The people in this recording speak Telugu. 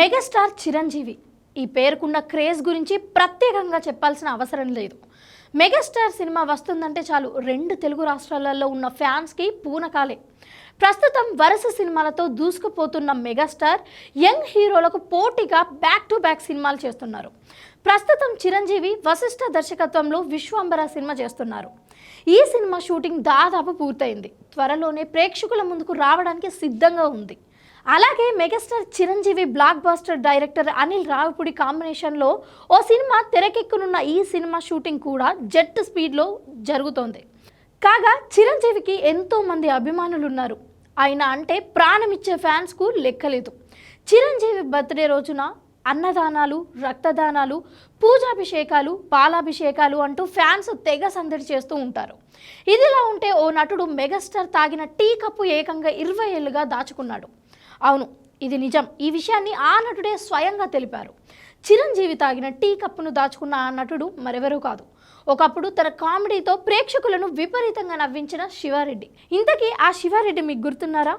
మెగాస్టార్ చిరంజీవి. ఈ పేరుకున్న క్రేజ్ గురించి ప్రత్యేకంగా చెప్పాల్సిన అవసరం లేదు. మెగాస్టార్ సినిమా వస్తుందంటే చాలు రెండు తెలుగు రాష్ట్రాలలో ఉన్న ఫ్యాన్స్కి పూనకాలే. ప్రస్తుతం వరుస సినిమాలతో దూసుకుపోతున్న మెగాస్టార్ యంగ్ హీరోలకు పోటీగా బ్యాక్ టు బ్యాక్ సినిమాలు చేస్తున్నారు. ప్రస్తుతం చిరంజీవి వశిష్ఠ దర్శకత్వంలో విశ్వంబర సినిమా చేస్తున్నారు. ఈ సినిమా షూటింగ్ దాదాపు పూర్తయింది. త్వరలోనే ప్రేక్షకుల ముందుకు రావడానికి సిద్ధంగా ఉంది. అలాగే megastar Chiranjeevi blockbuster director Anil Ravipudi కాంబినేషన్లో ఓ సినిమా తెరకెక్కనున్న ఈ సినిమా షూటింగ్ కూడా జెట్ స్పీడ్లో జరుగుతోంది. కాగా చిరంజీవికి ఎంతో మంది అభిమానులు ఉన్నారు ఆయన అంటే ప్రాణమిచ్చే ఫ్యాన్స్కు లెక్కలేదు. చిరంజీవి బర్త్డే రోజున అన్నదానాలు రక్తదానాలు పూజాభిషేకాలు పాలాభిషేకాలు అంటూ ఫ్యాన్స్ తెగ సందడి చేస్తూ ఉంటారు. ఇదిలా ఉంటే ఓ నటుడు మెగాస్టార్ తాగిన టీ కప్పు ఏకంగా ఇరవై ఏళ్ళుగా దాచుకున్నాడు. అవును ఇది నిజం. ఈ విషయాన్ని ఆ నటుడే స్వయంగా తెలిపారు. చిరంజీవి తాగిన టీ కప్పును దాచుకున్న ఆ నటుడు మరెవరూ కాదు. ఒకప్పుడు తన కామెడీతో ప్రేక్షకులను విపరీతంగా నవ్వించిన శివారెడ్డి. ఇంతకీ ఆ శివారెడ్డి మీకు గుర్తున్నారా?